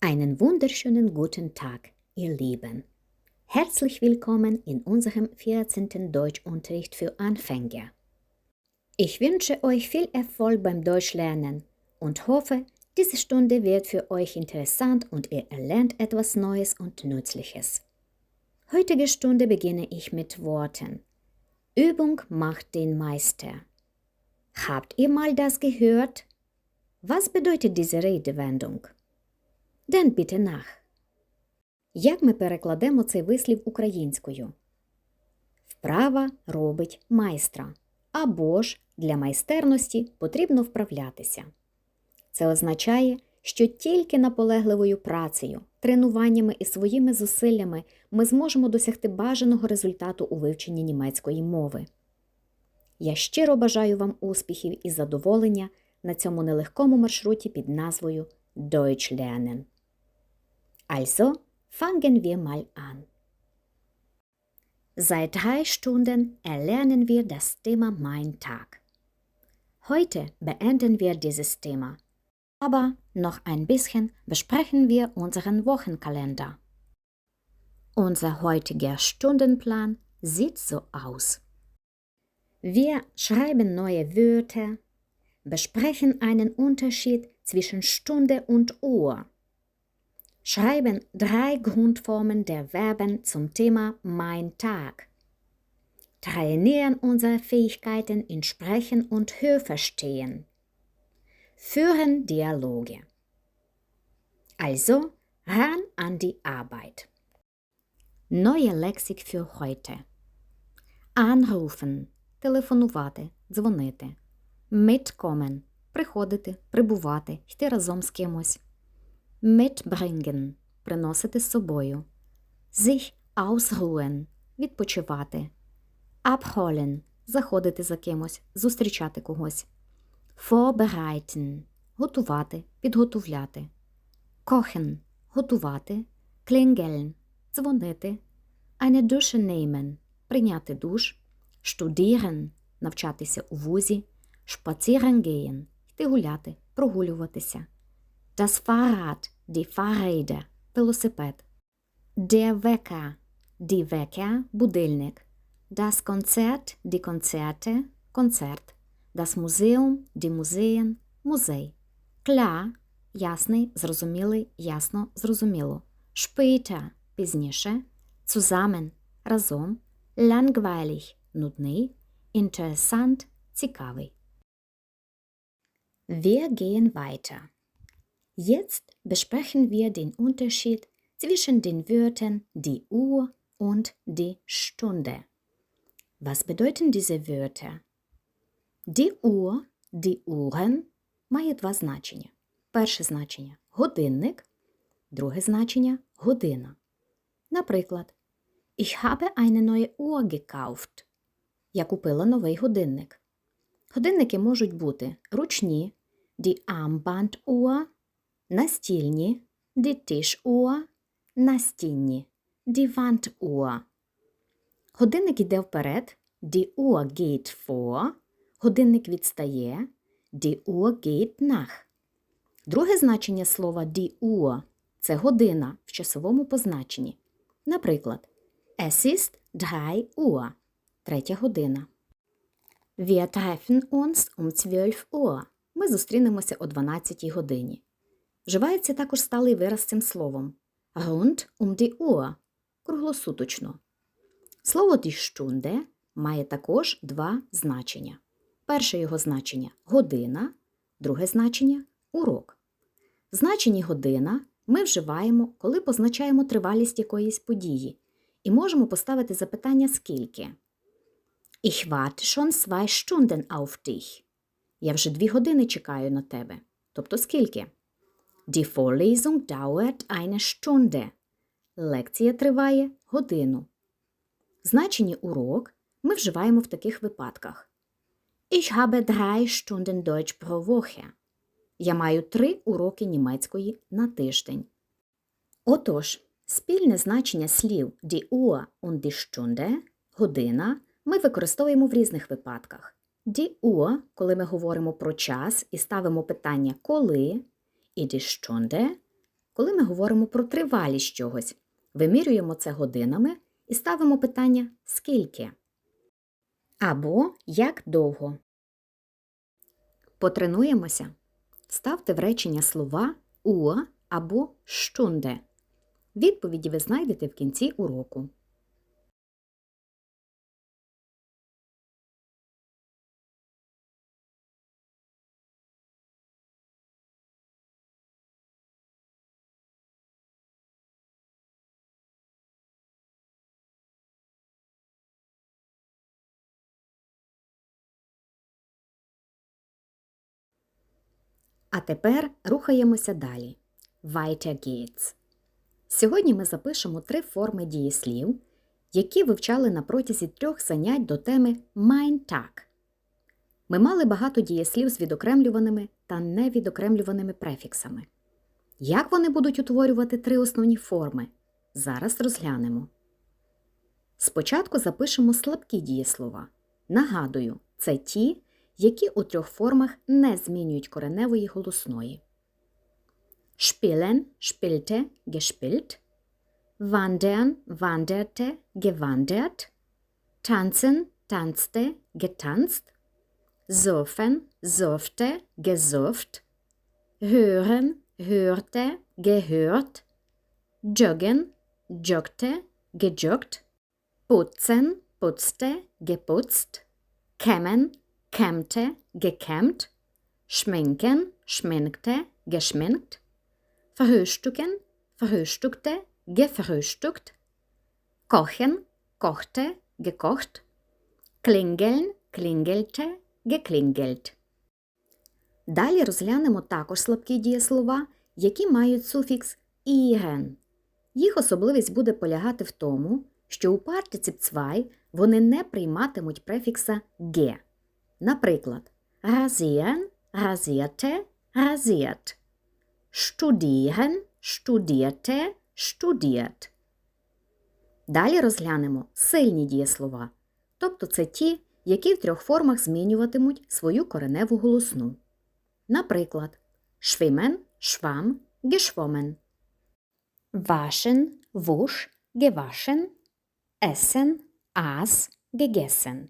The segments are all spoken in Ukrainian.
Einen wunderschönen guten Tag, ihr Lieben. Herzlich willkommen in unserem 14. Deutschunterricht für Anfänger. Ich wünsche euch viel Erfolg beim Deutschlernen und hoffe, diese Stunde wird für euch interessant und ihr erlernt etwas Neues und Nützliches. Heutige Stunde beginne ich mit Worten. Übung macht den Meister. Habt ihr mal das gehört? Was bedeutet diese Redewendung? Ден nach. Як ми перекладемо цей вислів українською? Вправа робить майстра. Або ж для майстерності потрібно вправлятися. Це означає, що тільки наполегливою працею, тренуваннями і своїми зусиллями ми зможемо досягти бажаного результату у вивченні німецької мови. Я щиро бажаю вам успіхів і задоволення на цьому нелегкому маршруті під назвою Deutsch lernen. Also, fangen wir mal an. Seit drei Stunden erlernen wir das Thema Mein Tag. Heute beenden wir dieses Thema, aber noch ein bisschen besprechen wir unseren Wochenkalender. Unser heutiger Stundenplan sieht so aus. Wir schreiben neue Wörter, besprechen einen Unterschied zwischen Stunde und Uhr, schreiben drei Grundformen der Verben zum Thema Mein Tag, trainieren unsere Fähigkeiten in Sprechen und Hörverstehen, führen Dialoge. Also ran an die Arbeit. Neue Lexik für heute. Anrufen – телефонувати, дзвонити. Mitkommen – приходити, прибувати, йти разом з кимось. Mitbringen – приносити з собою. Sich ausruhen – відпочивати. Abholen – заходити за кимось, зустрічати когось. Vorbereiten – готувати, підготовляти. Kochen – готувати. Klingeln – дзвонити. Eine Dusche nehmen – прийняти душ. Studieren – навчатися у вузі. Spazieren gehen – йти гуляти, прогулюватися. Das Fahrrad – die Fahrräder – велосипед. Der Wecker – die Wecker – будильник. Das Konzert – die Konzerte – концерт. Das Museum – die Museen – музей. Klar – ясний, зрозумілий, ясно, зрозуміло. Später – пізніше. Zusammen – разом. Langweilig – нудний. Interessant – цікавий. Wir gehen weiter. Jetzt besprechen wir den Unterschied zwischen den Wörtern die Uhr und die Stunde. Was bedeuten diese Wörter? Die Uhr, die Uhren має два значення. Перше значення годинник, друге значення година. Наприклад, Ich habe eine neue Uhr gekauft. Я купила новий годинник. Годинники можуть бути ручні, die Armbanduhr, настільні, die Tischuhr, настінні, die Wanduhr. Годинник іде вперед, die Uhr geht vor, годинник відстає, die Uhr geht nach. Друге значення слова die Uhr – це година в часовому позначенні. Наприклад, Es ist drei Uhr – третя година. Wir treffen uns um 12 Uhr. Ми зустрінемося о 12 годині. Вживається також сталий вираз цим словом. Rund um die Uhr – круглосуточно. Слово die має також два значення. Перше його значення година, друге значення урок. В значенні година ми вживаємо, коли позначаємо тривалість якоїсь події, і можемо поставити запитання скільки. Ich warte schon zwei Stunden auf dich. Я вже дві години чекаю на тебе. Тобто скільки? Die Vorlesung dauert eine Stunde. Лекція триває годину. В значенні урок ми вживаємо в таких випадках. Ich habe drei Stunden Deutsch pro Woche. Я маю три уроки німецької на тиждень. Отож, спільне значення слів die Uhr und die Stunde – година ми використовуємо в різних випадках. Die Uhr, коли ми говоримо про час і ставимо питання коли, і Stunde, коли ми говоримо про тривалість чогось. Вимірюємо це годинами і ставимо питання скільки або як довго. Потренуємося. Ставте в речення слова уа або «штунде». Відповіді ви знайдете в кінці уроку. А тепер рухаємося далі. Weiter geht's. Сьогодні ми запишемо три форми дієслів, які вивчали на протязі трьох занять до теми Mein Tag. Ми мали багато дієслів з відокремлюваними та невідокремлюваними префіксами. Як вони будуть утворювати три основні форми? Зараз розглянемо. Спочатку запишемо слабкі дієслова. Нагадую, це ті, які у трьох формах не змінюють кореневої голосної. Spielen, spielte, gespielt. Wandern, wanderte, gewandert. Tanzen, tanzte, getanzt. Surfen, surfte, gesurft. Hören, hörte, gehört. Joggen, joggte, gejoggt. Putzen, putzte, geputzt. Kämmen, kämmte, gekämmt. Schminken, schminkte, geschminkt. Verhöstücken, verhöstückte, gefrühstückt. Kochen, kochte, gekocht. Klingeln, klingelte, geklingelt. Далі розглянемо також слабкі дієслова, які мають суфікс «іген». Їх особливість буде полягати в тому, що у партицип «цвай» вони не прийматимуть префікса «ге». Наприклад, rasieren, rasierte, rasiert. Studieren, studierte, studiert. Далі розглянемо сильні дієслова, тобто це ті, які в трьох формах змінюватимуть свою кореневу голосну. Наприклад, schwimmen, schwamm, geschwommen. Waschen, wusch, gewaschen. Essen, aß, gegessen.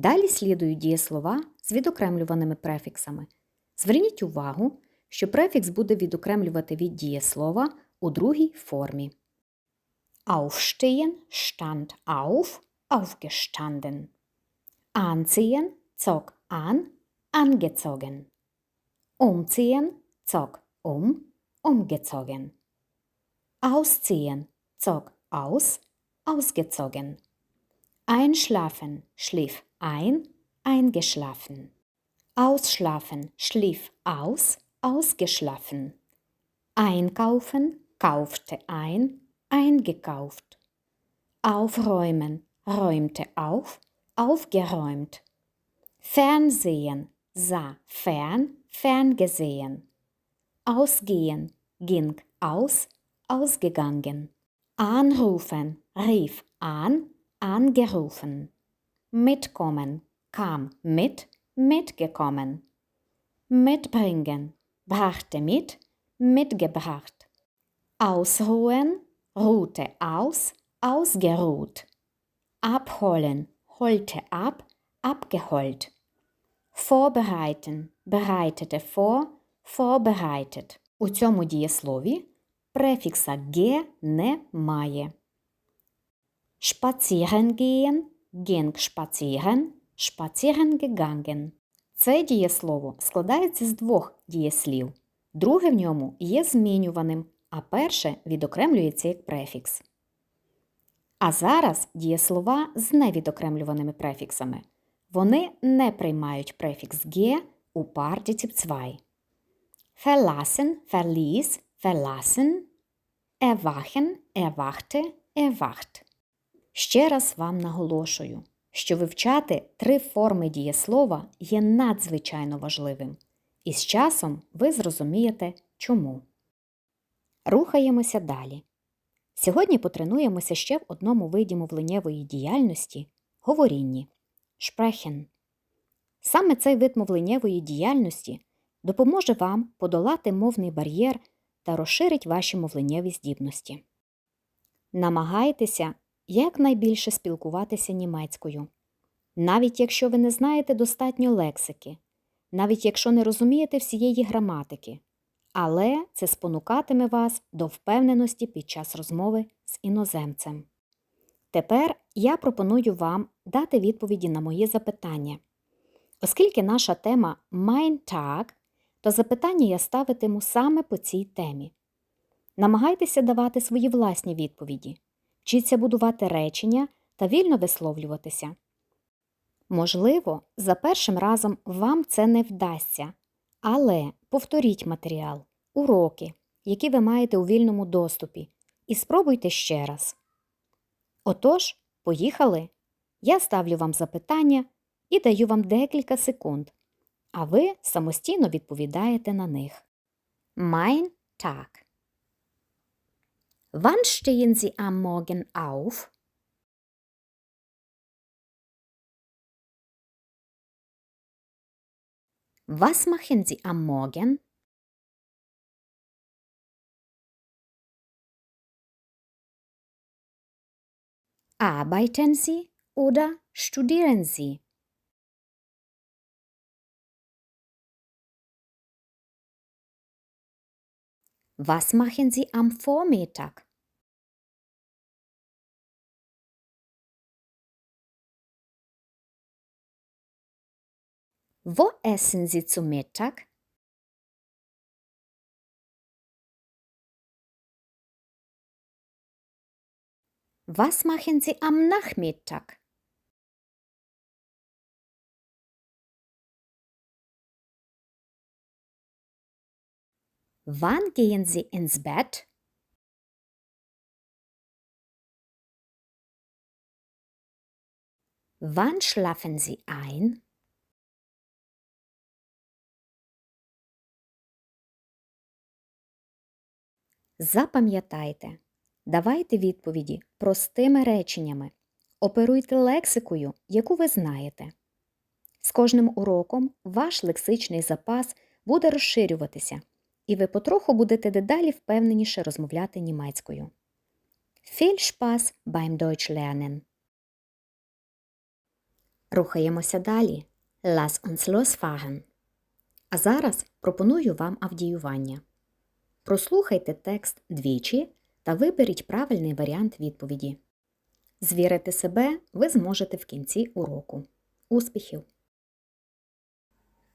Далі слідують дієслова з відокремлюваними префіксами. Зверніть увагу, що префікс буде відокремлювати від дієслова у другій формі. Aufstehen, stand auf, aufgestanden. Anziehen, zog an, angezogen. Umziehen, zog um, umgezogen. Ausziehen, zog aus, ausgezogen. Einschlafen, schlief ein, eingeschlafen. Ausschlafen, schlief aus, ausgeschlafen. Einkaufen, kaufte ein, eingekauft. Aufräumen, räumte auf, aufgeräumt. Fernsehen, sah fern, ferngesehen. Ausgehen, ging aus, ausgegangen. Anrufen, rief an, angerufen Mitkommen, kam mit, mitgekommen. Mitbringen, brachte mit, mitgebracht. Ausruhen, ruhte aus, ausgeruht. Abholen, holte ab, abgeholt. Vorbereiten, bereitete vor, vorbereitet. У цьому дієслові префікса «ге» немає. Spazieren gehen, ging spazieren, spazieren gegangen. Це дієслово складається з двох дієслів. Друге в ньому є змінюваним, а перше відокремлюється як префікс. А зараз дієслова з невідокремлюваними префіксами. Вони не приймають префікс «ге» у партицип «zwei». Verlassen, verließ, verlassen. Erwachen, erwachte, erwacht. Ще раз вам наголошую, що вивчати три форми дієслова є надзвичайно важливим. І з часом ви зрозумієте чому. Рухаємося далі. Сьогодні потренуємося ще в одному виді мовленнєвої діяльності говорінні шпрехен. Саме цей вид мовленнєвої діяльності допоможе вам подолати мовний бар'єр та розширить ваші мовленнєві здібності. Намагайтеся якнайбільше спілкуватися німецькою, навіть якщо ви не знаєте достатньо лексики, навіть якщо не розумієте всієї граматики, але це спонукатиме вас до впевненості під час розмови з іноземцем. Тепер я пропоную вам дати відповіді на мої запитання. Оскільки наша тема Mein Tag, то запитання я ставитиму саме по цій темі. Намагайтеся давати свої власні відповіді, вчіться будувати речення та вільно висловлюватися. Можливо, за першим разом вам це не вдасться, але повторіть матеріал, уроки, які ви маєте у вільному доступі, і спробуйте ще раз. Отож, поїхали! Я ставлю вам запитання і даю вам декілька секунд, а ви самостійно відповідаєте на них. Mein Tag. Wann stehen Sie am Morgen auf? Was machen Sie am Morgen? Arbeiten Sie oder studieren Sie? Was machen Sie am Vormittag? Wo essen Sie zu Mittag? Was machen Sie am Nachmittag? Wann gehen Sie ins Bett? Wann schlafen Sie ein? Запам'ятайте, давайте відповіді простими реченнями, оперуйте лексикою, яку ви знаєте. З кожним уроком ваш лексичний запас буде розширюватися, і ви потроху будете дедалі впевненіше розмовляти німецькою. Viel Spaß beim Deutsch! Рухаємося далі. Lass uns losfahren. А зараз пропоную вам авдіювання. Прослухайте текст двічі та виберіть правильний варіант відповіді. Звірити себе ви зможете в кінці уроку. Успіхів!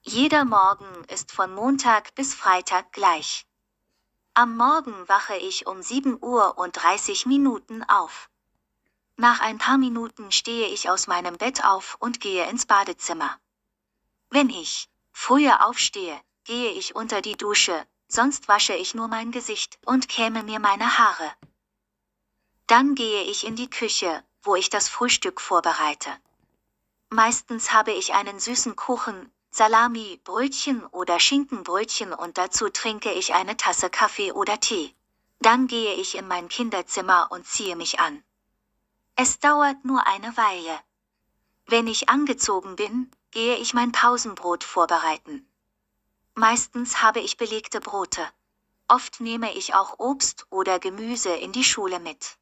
Jeder Morgen ist von Montag bis Freitag gleich. Am Morgen wache ich um 7 Uhr und 30 Minuten auf. Nach ein paar Minuten stehe ich aus meinem Bett auf und gehe ins Badezimmer. Wenn ich früher aufstehe, gehe ich unter die Dusche, sonst wasche ich nur mein Gesicht und käme mir meine Haare. Dann gehe ich in die Küche, wo ich das Frühstück vorbereite. Meistens habe ich einen süßen Kuchen, Salami, Brötchen oder Schinkenbrötchen und dazu trinke ich eine Tasse Kaffee oder Tee. Dann gehe ich in mein Kinderzimmer und ziehe mich an. Es dauert nur eine Weile. Wenn ich angezogen bin, gehe ich mein Pausenbrot vorbereiten. Meistens habe ich belegte Brote. Oft nehme ich auch Obst oder Gemüse in die Schule mit.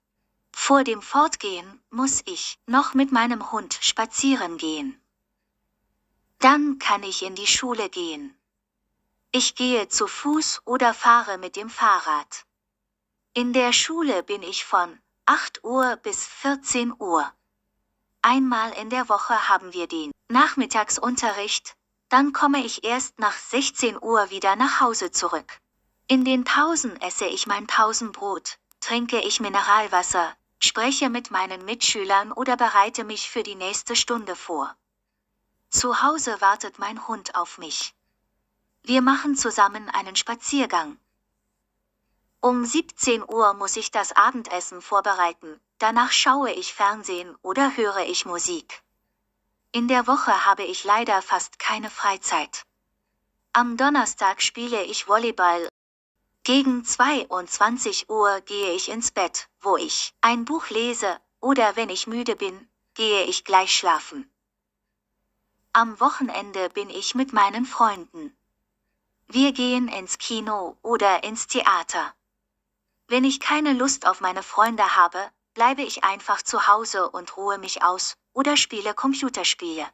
Vor dem Fortgehen muss ich noch mit meinem Hund spazieren gehen. Dann kann ich in die Schule gehen. Ich gehe zu Fuß oder fahre mit dem Fahrrad. In der Schule bin ich von 8 Uhr bis 14 Uhr. Einmal in der Woche haben wir den Nachmittagsunterricht, dann komme ich erst nach 16 Uhr wieder nach Hause zurück. In den Pausen esse ich mein Pausenbrot, trinke ich Mineralwasser, spreche mit meinen Mitschülern oder bereite mich für die nächste Stunde vor. Zu Hause wartet mein Hund auf mich. Wir machen zusammen einen Spaziergang. Um 17 Uhr muss ich das Abendessen vorbereiten, danach schaue ich Fernsehen oder höre ich Musik. In der Woche habe ich leider fast keine Freizeit. Am Donnerstag spiele ich Volleyball. Gegen 22 Uhr gehe ich ins Bett, wo ich ein Buch lese, oder wenn ich müde bin, gehe ich gleich schlafen. Am Wochenende bin ich mit meinen Freunden. Wir gehen ins Kino oder ins Theater. Wenn ich keine Lust auf meine Freunde habe, bleibe ich einfach zu Hause und ruhe mich aus oder spiele Computerspiele.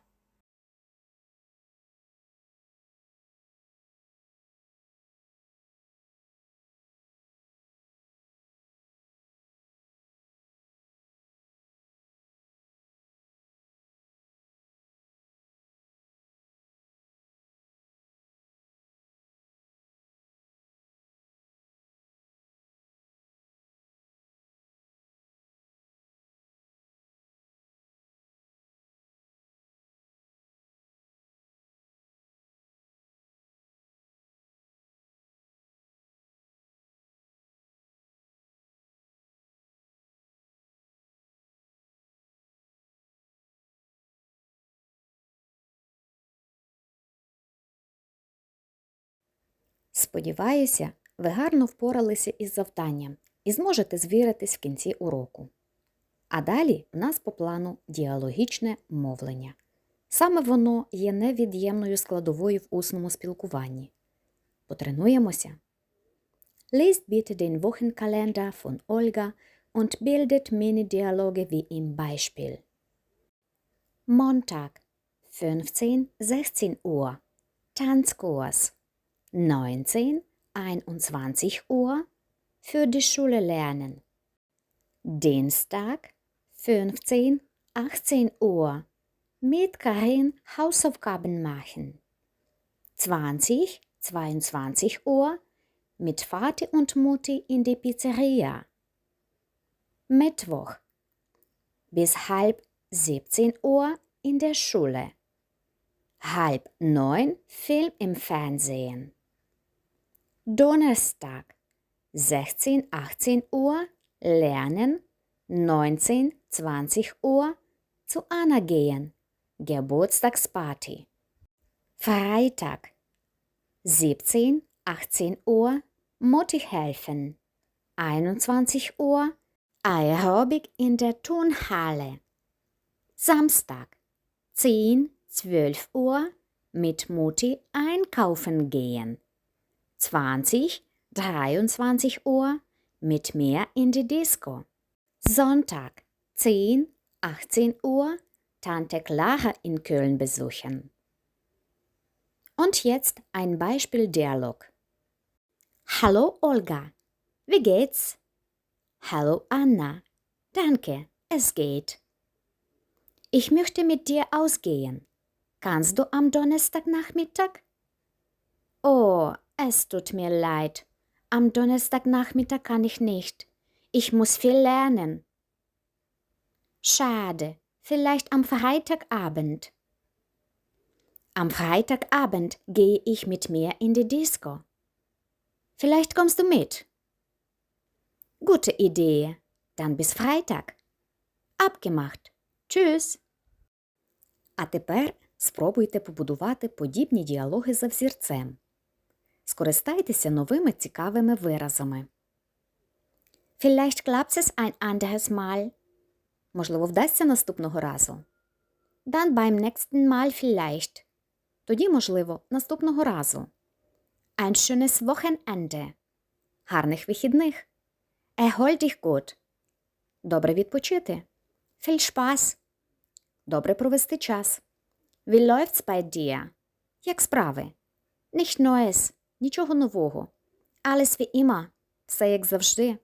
Сподіваюся, ви гарно впоралися із завданням і зможете звіритись в кінці уроку. А далі в нас по плану діалогічне мовлення. Саме воно є невід'ємною складовою в усному спілкуванні. Потренуємося. Lest bitte den Wochenkalender von Olga und bildet Mini-Dialoge wie im Beispiel. Montag, 15-16 Uhr. Tanzkurs. 19, 21 Uhr für die Schule lernen. Dienstag, 15, 18 Uhr mit Karin Hausaufgaben machen. 20, 22 Uhr mit Vati und Mutti in die Pizzeria. Mittwoch bis halb 17 Uhr in der Schule. Halb neun Film im Fernsehen. Donnerstag 16, 18 Uhr lernen, 19, 20 Uhr zu Anna gehen, Geburtstagsparty. Freitag 17, 18 Uhr Mutti helfen, 21 Uhr Aerobik in der Turnhalle. Samstag 10, 12 Uhr mit Mutti einkaufen gehen. 20, 23 Uhr mit mir in die Disco. Sonntag 10, 18 Uhr Tante Clara in Köln besuchen. Und jetzt ein Beispieldialog. Hallo Olga, wie geht's? Hallo Anna, danke, es geht. Ich möchte mit dir ausgehen. Kannst du am Donnerstagnachmittag? Oh, es tut mir leid. Am Donnerstagnachmittag kann ich nicht. Ich muss viel lernen. Schade, vielleicht am Freitagabend. Am Freitagabend gehe ich mit mir in die Disco. Vielleicht kommst du mit. Gute Idee. Dann bis Freitag. Abgemacht. Tschüss. А тепер спробуйте побудувати подібні діалоги за взірцем. Скористайтеся новими цікавими виразами. Vielleicht klappt es ein anderes Mal. Можливо, вдасться наступного разу. Dann beim nächsten Mal vielleicht. Тоді, можливо, наступного разу. Ein schönes Wochenende. Гарних вихідних. Erhol dich gut. Добре відпочити. Viel Spaß. Добре провести час. Wie läuft's bei dir? Як справи? Nicht Neues. Нічого нового. Alles wie immer. Все як завжди.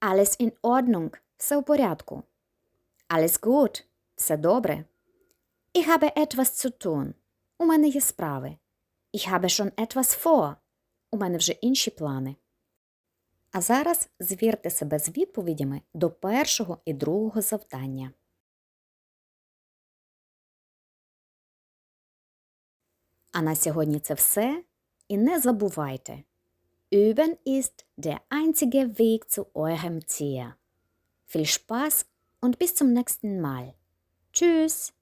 Alles in Ordnung. Все у порядку. Alles gut. Все добре. Ich habe etwas zu tun. У мене є справи. Ich habe schon etwas vor. У мене вже інші плани. А зараз звірте себе з відповідями до першого і другого завдання. А на сьогодні це все. І не забувайте. Üben ist der einzige Weg zu eurem Ziel. Viel Spaß und bis zum nächsten Mal. Tschüss!